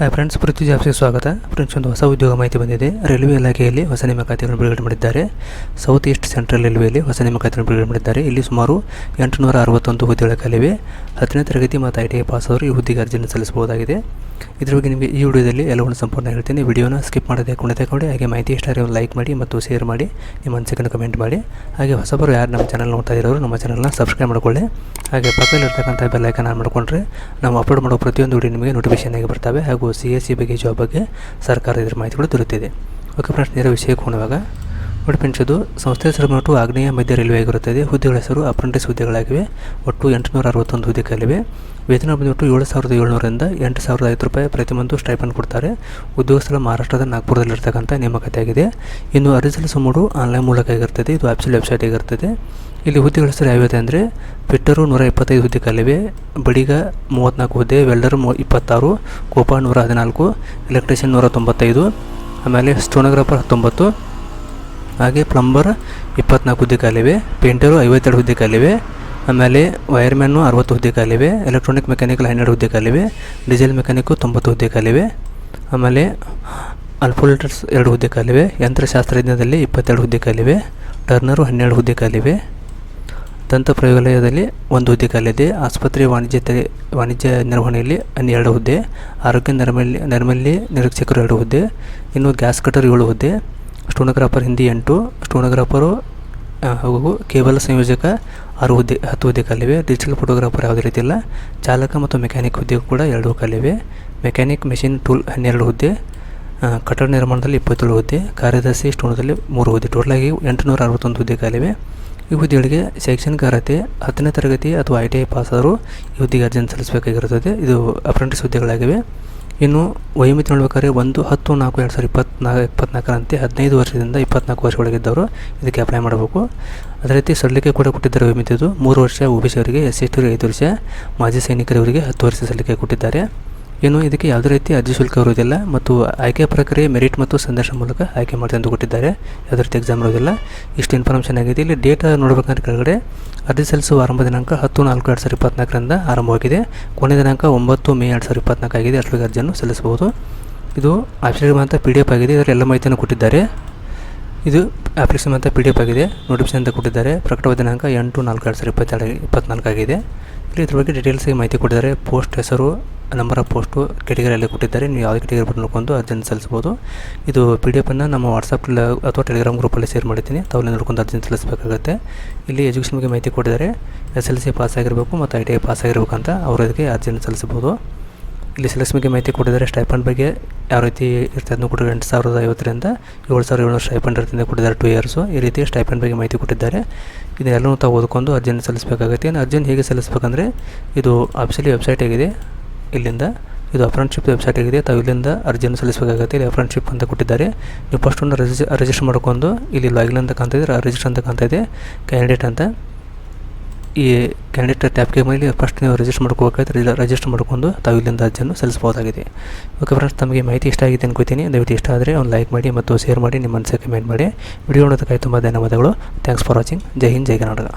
Hi friends ಪೃಥ್ವಿ ಜಾಬ್ಸ್ಗೆ ಸ್ವಾಗತ. Friends ಒಂದು ಹೊಸ ಉದ್ಯೋಗ ಮಾಹಿತಿ ಬಂದಿದೆ. ರೈಲ್ವೆ ಇಲಾಖೆಯಲ್ಲಿ ಹೊಸ ನೇಮಕಾತಿಗಳನ್ನು ಬಿಡುಗಡೆ ಮಾಡಿದ್ದಾರೆ. ಸೌತ್ ಈಸ್ಟ್ ಸೆಂಟ್ರಲ್ ರೈಲ್ವೆಯಲ್ಲಿ ಹೊಸ ನೇಮಕಾತಿಗಳನ್ನು ಬಿಡುಗಡೆ ಮಾಡಿದ್ದಾರೆ. ಇಲ್ಲಿ ಸುಮಾರು ಎಂಟುನೂರ ಅರವತ್ತೊಂದು ಹುದ್ದೆಗಳ ಕಾಲಿವೆ ಹತ್ತನೇ ತರಗತಿ ಮತ್ತು ಐ ಟಿ ಐ ಈ ಹುದ್ದೆಗೆ ಅರ್ಜಿಯನ್ನು ಸಲ್ಲಿಸಬಹುದಾಗಿದೆ. ಇದ್ರ ಬಗ್ಗೆ ನಿಮಗೆ ಈ ವಿಡಿಯೋದಲ್ಲಿ ಎಲ್ಲವನ್ನು ಸಂಪೂರ್ಣ ಹೇಳ್ತೀನಿ. ವಿಡಿಯೋನ ಸ್ಕಿಪ್ ಮಾಡದೆ ಕುಣಿತ ಕೊಡಿ ಹಾಗೆ ಮಾಹಿತಿ ಇಷ್ಟ ಲೈಕ್ ಮಾಡಿ ಮತ್ತು ಶೇರ್ ಮಾಡಿ. ನಿಮ್ಮ ಅನಿಸಿಕೆಯನ್ನು ಕಮೆಂಟ್ ಮಾಡಿ. ಹಾಗೆ ಹೊಸಬರು ಯಾರು ನಮ್ಮ ಚಾನಲ್ ನೋಡ್ತಾ ಇರೋರು ನಮ್ಮ ಚಾನಲ್ನ ಸಬ್ಸ್ಕ್ರೈಬ್ ಮಾಡಿಕೊಳ್ಳಿ. ಹಾಗೆ ಪಕ್ಕದಲ್ಲಿರ್ತಕ್ಕಂಥ ಬೆಲ್ ಐಕನ್ ಆನ್ ಮಾಡಿಕೊಂಡ್ರೆ ನಾವು ಅಪ್ಲೋಡ್ ಮಾಡೋ ಪ್ರತಿಯೊಂದು ವಿಡಿಯೋ ನಿಮಗೆ ನೋಟಿಫಿಕೇಶನ್ ಆಗಿ ಬರ್ತವೆ. ಹಾಗೂ ಸಿ ಎಸ್ ಸಿ ಬಗ್ಗೆ ಜಾಬ್ ಬಗ್ಗೆ ಸರ್ಕಾರ ಇದರ ಮಾಹಿತಿಗಳು ದೊರೆತಿದೆ. ಓಕೆ ಫ್ರೆಂಡ್ಸ್ ನೇರ ವಿಷಯಕ್ಕೆ ಹೋಗುವಾಗ ಸಂಸ್ಥೆಯ ಇದು ಸಂಸ್ಥೆ ಹೆಸರು ಬಂದ್ಬಿಟ್ಟು ಆಗ್ನೇಯ ಮಧ್ಯ ರೈಲ್ವೆ ಆಗಿರುತ್ತದೆ. ಹುದ್ದೆಗಳ ಹೆಸರು ಅಪ್ರೆಂಟಿಸ್ ಹುದ್ದೆಗಳಾಗಿವೆ. ಒಟ್ಟು ಎಂಟುನೂರ ಅರವತ್ತೊಂದು ಹುದ್ದೆ ಕಲಿವೆ ವೇತನ ಬಂದ್ಬಿಟ್ಟು ಏಳು ಸಾವಿರದ ಏಳ್ನೂರಿಂದ ಎಂಟು ಸಾವಿರದ ಐದು ರೂಪಾಯಿ ಪ್ರತಿ ಸ್ಟೈಪನ್ ಕೊಡ್ತಾರೆ. ಉದ್ಯೋಗ ಸ್ಥಳ ಮಹಾರಾಷ್ಟ್ರದ ನಾಗ್ಪುರದಲ್ಲಿರ್ತಕ್ಕಂಥ ನೇಮಕತೆ ಆಗಿದೆ ಇನ್ನು ಅರ್ಜಿ ಸಲ್ಲಿಸುವ ಆನ್ಲೈನ್ ಮೂಲಕ ಆಗಿರ್ತದೆ. ಇದು ಆಪ್ಸಲ್ ವೆಬ್ಸೈಟ್ ಆಗಿರ್ತದೆ. ಇಲ್ಲಿ ಹುದ್ದೆಗಳ ಹೆಸರು ಯಾವ್ಯಾವ ಅಂದರೆ ಫಿಟ್ಟರು ನೂರ ಇಪ್ಪತ್ತೈದು ಹುದ್ದೆ ಕಲಿವೆ ಬಡಿಗ ಮೂವತ್ತ್ನಾಲ್ಕು ಹುದ್ದೆ, ವೆಲ್ಡರ್ ಮೂ ಇಪ್ಪತ್ತಾರು ಕೋಪ ನೂರ ಹದಿನಾಲ್ಕು, ಎಲೆಕ್ಟ್ರಿಷಿಯನ್ ನೂರ ತೊಂಬತ್ತೈದು ಆಮೇಲೆ ಸ್ಟೋನೋಗ್ರಾಫರ್ ಹತ್ತೊಂಬತ್ತು ಹಾಗೆ ಪ್ಲಂಬರ್ ಇಪ್ಪತ್ನಾಲ್ಕು ಹುದ್ದೆ ಖಾಲಿವೆ ಪೇಂಟರು ಐವತ್ತೆರಡು ಹುದ್ದೆ ಖಾಲಿವೆ ಆಮೇಲೆ ವೈರ್ಮ್ಯಾನು ಅರವತ್ತು ಹುದ್ದೆ ಖಾಲಿವೆ ಎಲೆಕ್ಟ್ರಾನಿಕ್ ಮೆಕ್ಯಾನಿಕಲ್ ಹನ್ನೆರಡು ಹುದ್ದೆ ಖಾಲಿವೆ ಡೀಸೆಲ್ ಮೆಕ್ಯಾನಿಕ್ಕು ತೊಂಬತ್ತು ಹುದ್ದೆ ಖಾಲಿವೆ ಆಮೇಲೆ ಅಲ್ಫೋಲೇಟರ್ಸ್ ಎರಡು ಹುದ್ದೆ ಖಾಲಿವೆ ಯಂತ್ರಶಾಸ್ತ್ರಜ್ಞದಲ್ಲಿ ಇಪ್ಪತ್ತೆರಡು ಹುದ್ದೆ ಖಾಲಿವೆ ಟರ್ನರು ಹನ್ನೆರಡು ಹುದ್ದೆ ಖಾಲಿವೆ ದಂತ ಪ್ರಯೋಗಾಲಯದಲ್ಲಿ ಒಂದು ಹುದ್ದೆ ಖಾಲಿದೆ ಆಸ್ಪತ್ರೆ ವಾಣಿಜ್ಯ ತೆ, ವಾಣಿಜ್ಯ ನಿರ್ವಹಣೆಯಲ್ಲಿ ಹನ್ನೆರಡು ಹುದ್ದೆ, ಆರೋಗ್ಯ ನೈರ್ಮಲ್ಯ ನೈರ್ಮಲ್ಯ ನಿರೀಕ್ಷಕರು ಎರಡು ಹುದ್ದೆ, ಇನ್ನು ಗ್ಯಾಸ್ ಕಟರ್ ಏಳು ಹುದ್ದೆ. ಸ್ಟೋನೋಗ್ರಾಫರ್ ಹಿಂದಿ ಎಂಟು, ಸ್ಟೋನೋಗ್ರಾಫರು ಹಾಗೂ, ಕೇಬಲ್ ಸಂಯೋಜಕ ಆರು ಹುದ್ದೆ, ಹತ್ತು ಹುದ್ದೆ ಖಾಲಿವೆ ಡಿಜಿಟಲ್ ಫೋಟೋಗ್ರಾಫರ್ ಯಾವುದೇ ರೀತಿ ಇಲ್ಲ ಚಾಲಕ ಮತ್ತು ಮೆಕ್ಯಾನಿಕ್ ಹುದ್ದೆ ಕೂಡ ಎರಡು ಕಲಿವೆ ಮೆಕ್ಯಾನಿಕ್ ಮೆಷಿನ್ ಟೂಲ್ ಹನ್ನೆರಡು ಹುದ್ದೆ ಕಟ್ಟಡ ನಿರ್ಮಾಣದಲ್ಲಿ ಇಪ್ಪತ್ತೇಳು ಹುದ್ದೆ, ಕಾರ್ಯದರ್ಶಿ ಸ್ಟೋನದಲ್ಲಿ ಮೂರು ಹುದ್ದೆ. ಟೋಟಲಾಗಿ ಎಂಟುನೂರ ಅರವತ್ತೊಂದು ಹುದ್ದೆ ಖಾಲಿವೆ ಈ ಹುದ್ದೆಗಳಿಗೆ ಶೈಕ್ಷಣಿಕ ಅರ್ಹತೆ, ಹತ್ತನೇ ತರಗತಿ ಅಥವಾ ಐ ಟಿ ಐ ಪಾಸ್ ಆದರೂ ಈ ಹುದ್ದೆಗೆ ಅರ್ಜಿಯನ್ನು ಸಲ್ಲಿಸಬೇಕಾಗಿರುತ್ತದೆ. ಇದು ಅಪ್ರೆಂಟಿಸ್ ಹುದ್ದೆಗಳಾಗಿವೆ. ಇನ್ನು ವಯೋಮಿತಿ ನೋಡ್ಬೇಕಾದ್ರೆ ಒಂದು ಹತ್ತು ನಾಲ್ಕು ಎರಡು ಸಾವಿರದ ಇಪ್ಪತ್ನಾ ಇಪ್ಪತ್ನಾಲ್ಕರಂತೆ ಹದಿನೈದು ವರ್ಷದಿಂದ ಇಪ್ಪತ್ನಾಲ್ಕು ವರ್ಷದೊಳಗಿದ್ದವರು ಇದಕ್ಕೆ ಅಪ್ಲೈ ಮಾಡಬೇಕು. ಅದೇ ರೀತಿ ಸಲ್ಲಿಕೆ ಕೂಡ ಕೊಟ್ಟಿದ್ದಾರೆ ವಯೋಮಿತಿದು ಮೂರು ವರ್ಷ ಒ ಬಿ ಸಿ ಅವರಿಗೆ, ಎಸ್ ಸಿ ಟಿ ಐದು ವರ್ಷ, ಮಾಜಿ ಸೈನಿಕರವರಿಗೆ ಹತ್ತು ವರ್ಷ ಸಲ್ಲಿಕೆ ಕೊಟ್ಟಿದ್ದಾರೆ. ಇನ್ನು ಇದಕ್ಕೆ ಯಾವುದೇ ರೀತಿ ಅರ್ಜಿ ಶುಲ್ಕ ಇರುವುದಿಲ್ಲ ಮತ್ತು ಆಯ್ಕೆ ಪ್ರಕ್ರಿಯೆ, ಮೆರಿಟ್ ಮತ್ತು ಸಂದರ್ಶನ ಮೂಲಕ ಆಯ್ಕೆ ಮಾಡ್ತಾರೆ ಅಂತ ಕೊಟ್ಟಿದ್ದಾರೆ. ಯಾವುದೇ ರೀತಿ ಎಕ್ಸಾಮ್ ಇರೋದಿಲ್ಲ ಇಷ್ಟು ಇನ್ಫಾರ್ಮೇಷನ್ ಆಗಿದೆ. ಇಲ್ಲಿ ಡೇಟ್ ನೋಡ್ಬೇಕಂದ್ರೆ ಕೆಳಗಡೆ ಅರ್ಜಿ ಸಲ್ಲಿಸುವ ಆರಂಭ ದಿನಾಂಕ ಹತ್ತು ನಾಲ್ಕು ಎರಡು ಸಾವಿರದ ಇಪ್ಪತ್ತ್ನಾಲ್ಕರಿಂದ ಆರಂಭವಾಗಿದೆ. ಕೊನೆ ದಿನಾಂಕ ಒಂಬತ್ತು ಮೇ ಎರಡು ಸಾವಿರದ ಇಪ್ಪತ್ನಾಲ್ಕು ಆಗಿದೆ. ಅಷ್ಟೊಳಗೆ ಅರ್ಜಿಯನ್ನು ಸಲ್ಲಿಸಬಹುದು. ಇದು ಆಪ್ಷನ್ ಅಂತ ಪಿ ಡಿ ಎಫ್ ಆಗಿದೆ. ಇದರ ಎಲ್ಲ ಮಾಹಿತಿಯನ್ನು ಕೊಟ್ಟಿದ್ದಾರೆ. ಇದು ಅಪ್ಲಿಕೇಶನ್ ಅಂತ ಪಿ ಡಿ ಎಫ್ ಆಗಿದೆ. ನೋಟಿಫಿಕೇಶನ್ ಅಂತ ಕೊಟ್ಟಿದ್ದಾರೆ. ಪ್ರಕಟವಾದ ದಿನಾಂಕ ಎಂಟು ನಾಲ್ಕು ಎರಡು ಸಾವಿರದ ಇಪ್ಪತ್ತೆರಡು, ಇಪ್ಪತ್ನಾಲ್ಕು ಆಗಿದೆ. ಇಲ್ಲಿ ಇದ್ರ ಬಗ್ಗೆ ಡೀಟೇಲ್ಸ್ಗೆ ಮಾಹಿತಿ ಕೊಟ್ಟಿದ್ದಾರೆ. ಪೋಸ್ಟ್ ಹೆಸರು ನಂಬರ್ ಆಫ್ ಪೋಸ್ಟು ಕೆಟಗರಿಯಲ್ಲಿ ಕೊಟ್ಟಿದ್ದಾರೆ. ನೀವು ಯಾವುದೇ ಕೆಟಗರಿ ಬಟ್ ನೋಡ್ಕೊಂಡು ಅರ್ಜಿಯನ್ನು ಸಲ್ಲಿಸ್ಬೋದು ಇದು ಪಿ ಡಿ ಎಫನ್ನು ನಮ್ಮ ವಾಟ್ಸಪ್ ಅಥವಾ ಟೆಲಿಗ್ರಾಮ್ ಗ್ರೂಪಲ್ಲಿ ಶೇರ್ ಮಾಡಿದ್ದೀನಿ. ತಾವಲ್ಲಿ ನೋಡ್ಕೊಂಡು ಅರ್ಜಿಯನ್ನು ಸಲ್ಲಿಸಬೇಕಾಗುತ್ತೆ. ಇಲ್ಲಿ ಎಜುಕೇಷನ್ ಬಗ್ಗೆ ಮಾಹಿತಿ ಕೊಟ್ಟಿದ್ದಾರೆ. ಎಸ್ ಎಲ್ ಸಿ ಪಾಸ್ ಆಗಿರಬೇಕು ಮತ್ತು ಐ ಟಿ ಐ ಪಾಸ್ ಆಗಿರಬೇಕಂತ ಅವರು ಅದಕ್ಕೆ ಅರ್ಜಿಯನ್ನು ಸಲ್ಲಿಸ್ಬೋದು ಇಲ್ಲಿ ಸೆಲೆಕ್ಸ್ ಬಗ್ಗೆ ಮಾಹಿತಿ ಕೊಟ್ಟಿದ್ದಾರೆ. ಸ್ಟೈಪಂಡ್ ಬಗ್ಗೆ ಯಾವ ರೀತಿ ಇರ್ತದೆ ಅದನ್ನು ಕೊಟ್ಟಿದ್ದಾರೆ. ಎಂಟು ಸಾವಿರದ ಐವತ್ತರಿಂದ ಏಳು ಸಾವಿರದ ಏಳ್ನೂರು ಸ್ಟೈಪಂಡ್ ಇರ್ತದೆ ಕೊಟ್ಟಿದ್ದಾರೆ ಟು ಇಯರ್ಸು. ಈ ರೀತಿ ಸ್ಟೈಪಂಡ್ ಬಗ್ಗೆ ಮಾಹಿತಿ ಕೊಟ್ಟಿದ್ದಾರೆ. ಇದನ್ನೆಲ್ಲನೂ ತಾವು ಓದ್ಕೊಂಡು ಅರ್ಜಿಯನ್ನು ಸಲ್ಲಿಸಬೇಕಾಗುತ್ತೆ. ಅರ್ಜಿಯನ್ನು ಹೇಗೆ ಸಲ್ಲಿಸಬೇಕಂದ್ರೆ ಇದು ಆಫೀಸಲ್ಲಿ ವೆಬ್ಸೈಟ್ ಆಗಿದೆ. ಇಲ್ಲಿಂದ ಇದು ಅಪ್ರೆಂಟ್ಶಿಪ್ ವೆಬ್ಸೈಟ್ ಆಗಿದೆ. ತಾವು ಇಲ್ಲಿಂದ ಅರ್ಜಿಯನ್ನು ಸಲ್ಲಿಸಬೇಕಾಗುತ್ತೆ. ಇಲ್ಲಿ ಅಪ್ರೆಂಟ್ಶಿಪ್ ಅಂತ ಕೊಟ್ಟಿದ್ದಾರೆ. ನೀವು ಫಸ್ಟ್ ಒಂದು ರಿಜಿಸ್ ರಿಜಿಸ್ಟರ್ ಮಾಡ್ಕೊಂಡು ಇಲ್ಲಿ ಲಾಗಿನ್ ಅಂತ ಕಾಣ್ತಾ ಇದೆ. ರಿಜಿಸ್ಟರ್ ಅಂತ ಕಾಣ್ತಾ ಇದೆ. ಕ್ಯಾಂಡಿಡೇಟ್ ಅಂತ ಈ ಕ್ಯಾಂಡಿಡೇಟ್ ಟ್ಯಾಬ್ಗೆ ಮೇಲೆ ಫಸ್ಟ್ ನೀವು ರಿಜಿಸ್ಟರ್ ಮಾಡ್ಕೋಬೇಕಾದ್ರೆ ರಿಜಿಸ್ಟರ್ ಮಾಡ್ಕೊಂಡು ತಾವು ಇಲ್ಲಿಂದ ಅರ್ಜಿಯನ್ನು ಸಲ್ಲಿಸಬಹುದಾಗಿದೆ. ಓಕೆ ಫ್ರೆಂಡ್ಸ್ ತಮಗೆ ಮಾಹಿತಿ ಇಷ್ಟ ಆಗಿದೆ ಅನ್ಕೋತೀನಿ. ದಯವಿಟ್ಟು ಇಷ್ಟ ಆದರೆ ಒಂದು ಲೈಕ್ ಮಾಡಿ ಮತ್ತು ಶೇರ್ ಮಾಡಿ, ನಿಮ್ಮ ಮನಸ್ಸಿಗೆ ಕಮೆಂಟ್ ಮಾಡಿ. ವಿಡಿಯೋ ನೋಡೋದಕ್ಕಾಗಿ ತುಂಬ ಧನ್ಯವಾದಗಳು. Thanks for watching Jai Hind, Jai Karnataka.